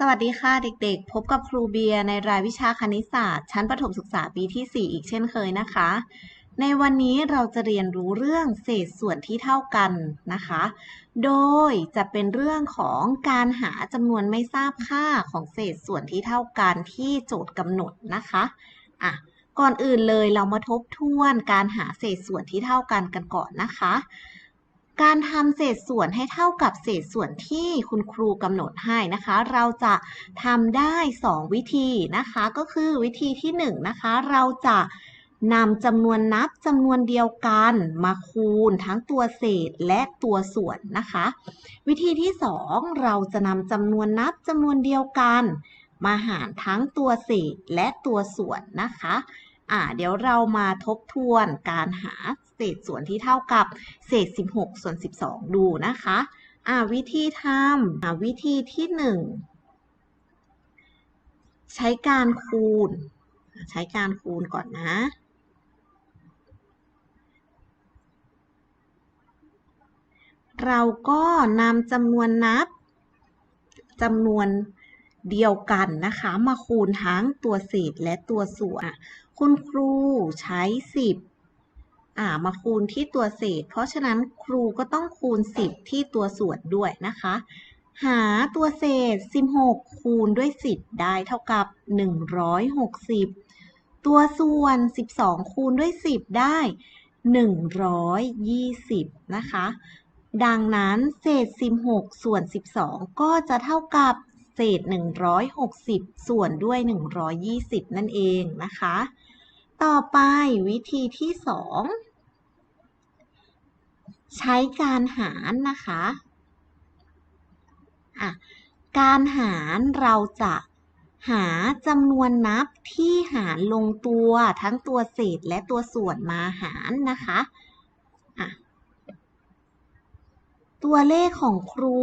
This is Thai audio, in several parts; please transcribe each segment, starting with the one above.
สวัสดีค่ะเด็กๆ พบกับครูเบียร์ในรายวิชาคณิตศาสตร์ ชั้นประถมศึกษาปีที่ 4 อีกเช่นเคยนะคะ ในวันนี้เราจะเรียนรู้เรื่องเศษส่วนที่เท่ากันนะคะ โดยจะเป็นเรื่องของการหาจำนวนไม่ทราบค่าของเศษส่วนที่เท่ากันที่โจทย์กำหนดนะคะอะก่อนอื่นเลยเรามาทบทวนการหาเศษส่วนที่เท่ากันกันก่อนนะคะ การทำเศษส่วนให้เท่ากับเศษส่วนที่คุณครูกำหนดให้นะคะ เราจะทำได้ 2 วิธีนะคะ ก็คือวิธีที่1นะคะ เราจะนำจำนวนนับจำนวนเดียวกันมาคูณทั้งตัวเศษและตัวส่วนนะคะ วิธีที่ 2 เราจะนำจำนวนนับจำนวนเดียวกัน มาหารทั้งตัวเศษและตัวส่วนนะคะอ่าเดี๋ยวเรามาทบทวนการหา เศษส่วนที่เท่ากับเศษ 16 ส่วน 12 ดูนะคะอ่าวิธีทำอ่าวิธีที่ 1 ใช้การคูณ ใช้การคูณก่อนนะเราก็นำจำนวนนับจำนวนเดียวกันนะคะ มาคูณทั้งตัวเศษและตัวส่วนคุณครูใช้ 10 อ่ามาคูณที่ตัวเศษ เพราะฉะนั้นครูก็ต้องคูณ 10 ที่ตัวส่วนด้วยนะคะ หาตัวเศษ 16 คูณด้วย 10 ได้เท่ากับ 160 ตัวส่วน 12 คูณด้วย 10 ได้ 120 นะคะ ดังนั้นเศษ 16 ส่วน 12 ก็จะเท่ากับเศษ 160 ส่วนด้วย 120 นั่นเองนะคะ ต่อไปวิธีที่ 2 ใช้การหารนะคะอะการหารเราจะหาจำนวนนับที่หารลงตัวทั้งตัวเศษและตัวส่วนมาหารนะคะอะตัวเลขของครู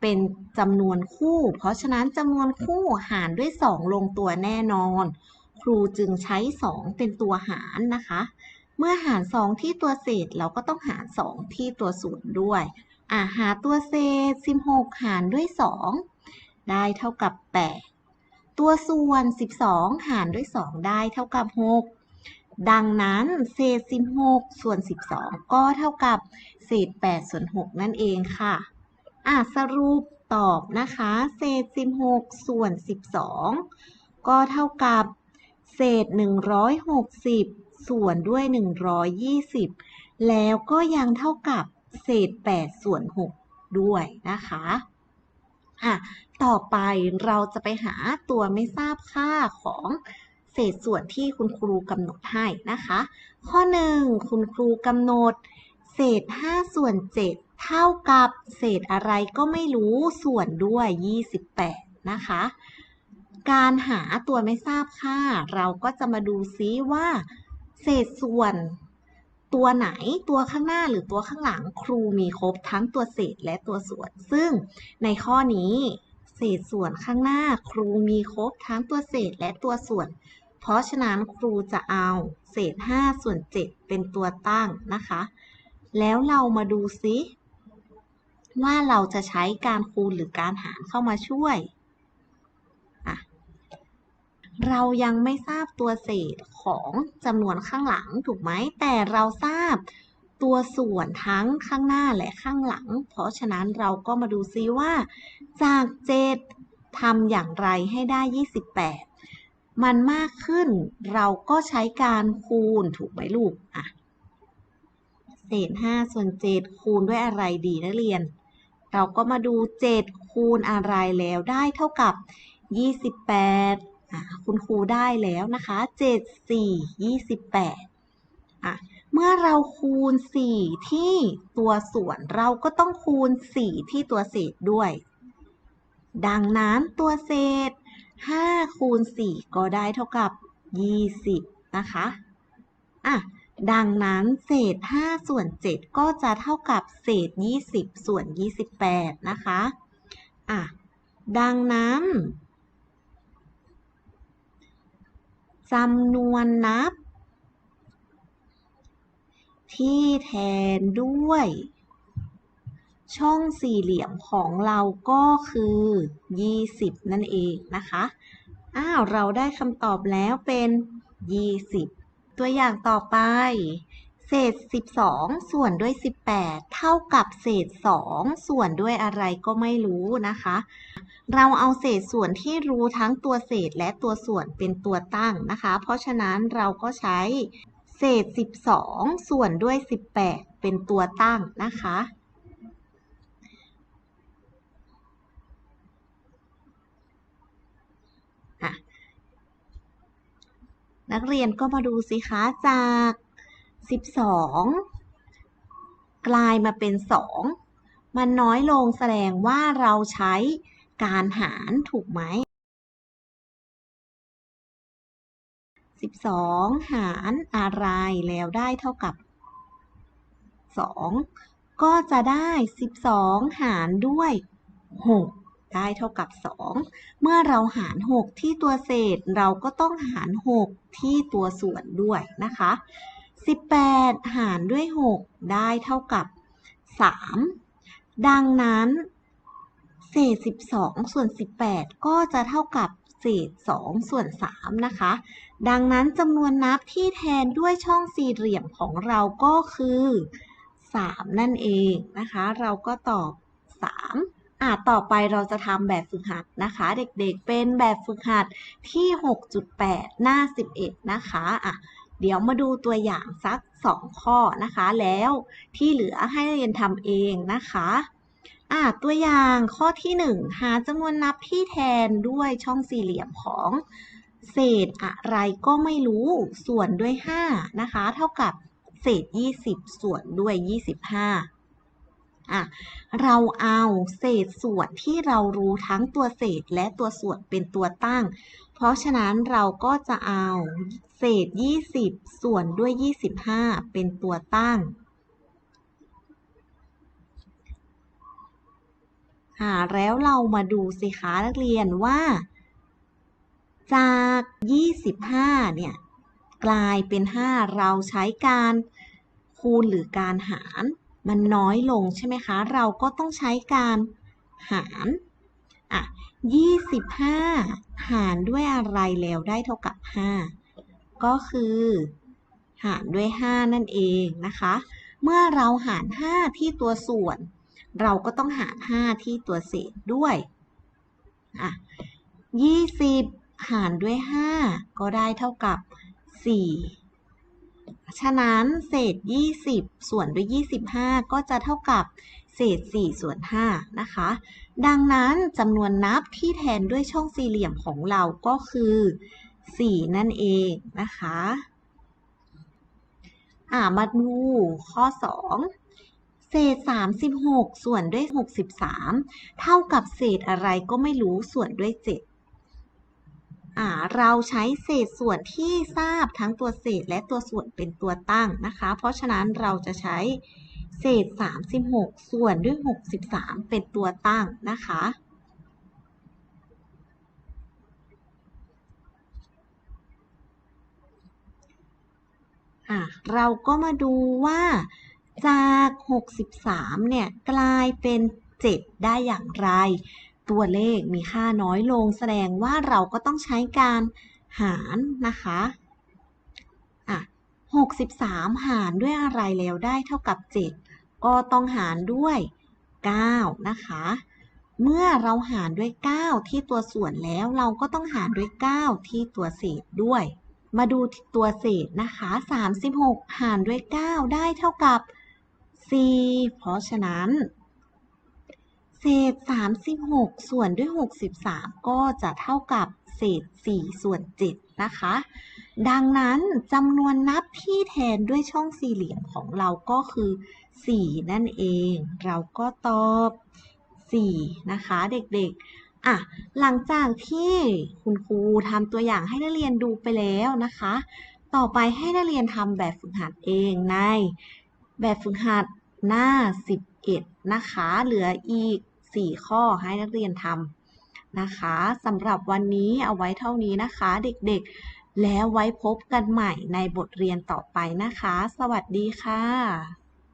เป็นจำนวนคู่ เพราะฉะนั้นจำนวนคู่หารด้วย 2 ลงตัวแน่นอน ครูจึงใช้ 2 เป็นตัวหารนะคะ เมื่อหาร 2 ที่ตัวเศษเราก็ต้องหาร 2 ที่ตัวส่วนด้วยอ่าหาตัวเศษ 16 หารด้วย 2 ได้เท่ากับ 8 ตัวส่วน 12 หารด้วย 2 ได้เท่ากับ 6 ดังนั้นเศษ 16 ส่วน 12 ก็เท่ากับเศษ 8 ส่วน 6 นั่นเองค่ะอะสรุปตอบนะคะ เศษ 16 ส่วน 12 ก็เท่ากับ เศษ 160 ส่วนด้วย 120 แล้วก็ยังเท่ากับเศษ 8 ส่วน 6 ด้วยนะคะอะต่อไปเราจะไปหาตัวไม่ทราบค่าของเศษส่วนที่คุณครูกำหนดให้นะคะ ข้อ 1 คุณครูกำหนด เศษ 5 ส่วน 7 เท่ากับเศษอะไรก็ไม่รู้ส่วนด้วย 28 นะคะ การหาตัวไม่ทราบค่า เราก็จะมาดูซิว่า ษส่วนตัวไหนตัวข้างหน้าหรือตัวข้างหลังครูมีครบทั้งตัวเศษและตัวส่วน ซึ่งในข้อนี้เศษส่วนข้างหน้าครูมีครบทั้งตัวเศษและตัวส่วน เพราะฉะนั้นครูจะเอาเศษ 5 ส่วน 7 เป็นตัวตั้งนะคะ แล้วเรามาดูซิ ว่าเราจะใช้การคูณหรือการหารเข้ามาช่วย เรายังไม่ทราบตัวเศษของจำนวนข้างหลังถูกไหม แต่เราทราบตัวส่วนทั้งข้างหน้าและข้างหลัง เพราะฉะนั้นเราก็มาดูซิว่า จาก7ทำอย่างไรให้ได้ 28 มันมากขึ้น เราก็ใช้การคูณถูกไหมลูกอะเศษ5ส่วน7คูณด้วยอะไรดีนักเรียน เราก็มาดู 7 คูณอะไรแล้วได้เท่ากับ 28 คุณครูได้แล้วนะคะ 7 4 28อะเมื่อเราคูณ 4 ที่ตัวส่วนเราก็ต้องคูณ 4 ที่ตัวเศษด้วย ดังนั้นตัวเศษ 5 คูณ 4 ก็ได้เท่ากับ 20 นะคะอะดังนั้นเศษ 5 ส่วน 7 ก็จะเท่ากับเศษ 20 ส่วน 28 นะคะอะดังนั้น จำนวนนับ ที่แทนด้วย ช่องสี่เหลี่ยมของเราก็คือ 20 นั่นเองนะคะ อ้าว เราได้คำตอบแล้วเป็น 20 ตัวอย่างต่อไป เศษ 12 ส่วนด้วย 18 เท่ากับเศษ 2 ส่วนด้วยอะไรก็ไม่รู้นะคะ เราเอาเศษส่วนที่รู้ทั้งตัวเศษและตัวส่วนเป็นตัวตั้งนะคะ เพราะฉะนั้นเราก็ใช้เศษ 12 ส่วนด้วย 18 เป็นตัวตั้งนะคะ นักเรียนก็มาดูสิคะจาก 12 กลายมาเป็น 2 มันน้อยลงแสดงว่าเราใช้ การหารถูกไหม 12 หารอะไรแล้วได้เท่ากับ 2 ก็จะได้ 12 หารด้วย 6 ได้เท่ากับ 2 เมื่อเราหาร 6 ที่ตัวเศษเราก็ต้องหาร 6 ที่ตัวส่วนด้วยนะคะ 18 หารด้วย 6 ได้เท่ากับ 3 ดังนั้น เศษ 12 ส่วน 18 ก็จะเท่ากับเศษ 2 ส่วน 3 นะคะ ดังนั้นจำนวนนับที่แทนด้วยช่องสี่เหลี่ยมของเราก็คือ 3 นั่นเองนะคะ เราก็ตอบ 3อะต่อไปเราจะทำแบบฝึกหัดนะคะ เด็กๆ เป็นแบบฝึกหัดที่ 6.8 หน้า 11 นะคะอะเดี๋ยวมาดูตัวอย่างสัก 2 ข้อนะคะ แล้วที่เหลือให้เรียนทำเองนะคะ อะตัวอย่างข้อที่ 1 หาจำนวนนับที่แทนด้วยช่องสี่เหลี่ยมของเศษอะไรก็ไม่รู้ส่วนด้วย 5 นะคะ เท่ากับเศษ 20 ส่วนด้วย 25อะเราเอาเศษส่วนที่เรารู้ทั้งตัวเศษและตัวส่วนเป็นตัวตั้ง เพราะฉะนั้นเราก็จะเอาเศษ 20 ส่วนด้วย 25 เป็นตัวตั้ง อ่าแล้วเรามาดูสิคะนักเรียนว่า จาก 25 เนี่ย กลายเป็น 5 เราใช้การคูณหรือการหาร มันน้อยลงใช่ไหมคะ เราก็ต้องใช้การหารอะ25 หารด้วยอะไรแล้วได้เท่ากับ 5 ก็คือ หารด้วย 5 นั่นเองนะคะ เมื่อเราหาร 5 ที่ตัวส่วน เราก็ต้องหาร 5 ที่ตัวเศษด้วยอะ20 หารด้วย 5 ก็ได้เท่ากับ 4 ฉะนั้นเศษ 20 ส่วนด้วย 25 ก็จะเท่ากับเศษ 4 ส่วน 5 นะคะ ดังนั้นจำนวนนับที่แทนด้วยช่องสี่เหลี่ยมของเราก็คือ 4 นั่นเองนะคะ อ่ามาดูข้อ 2 เศษ 36 ส่วนด้วย 63 เท่ากับเศษอะไรก็ไม่รู้ส่วนด้วย 7 อ่า เราใช้เศษส่วนที่ทราบทั้งตัวเศษและตัวส่วนเป็นตัวตั้งนะคะ เพราะฉะนั้นเราจะใช้เศษ 36 ส่วนด้วย 63 เป็นตัวตั้งนะคะอะเราก็มาดูว่า จาก 63 เนี่ย กลายเป็น 7 ได้อย่างไร ตัวเลขมีค่าน้อยลงแสดงว่าเราก็ต้องใช้การหารนะคะอะ63 หารด้วยอะไรแล้วได้เท่ากับ 7 ก็ต้องหารด้วย 9 นะคะ เมื่อเราหารด้วย 9 ที่ตัวส่วนแล้วเราก็ต้องหารด้วย 9 ที่ตัวเศษด้วย มาดูตัวเศษนะคะ 36 หารด้วย 9 ได้เท่ากับ 4 เพราะฉะนั้น เศษ 36 ส่วนด้วย 63 ก็จะเท่ากับเศษ 4 ส่วน 7 นะคะ ดังนั้นจำนวนนับที่แทนด้วยช่องสี่เหลี่ยมของเราก็คือ 4 นั่นเอง เราก็ตอบ 4 นะคะเด็กๆ อะ หลังจากที่คุณครูทำตัวอย่างให้นักเรียนดูไปแล้วนะคะ ต่อไปให้นักเรียนทำแบบฝึกหัดเองใน แบบฝึกหัดหน้า 11 นะคะ เหลืออีก 4 ข้อให้นักเรียนทำนะคะสำหรับวันนี้เอาไว้เท่านี้นะคะ เด็กๆ แล้วไว้พบกันใหม่ในบทเรียนต่อไปนะคะ สวัสดีค่ะ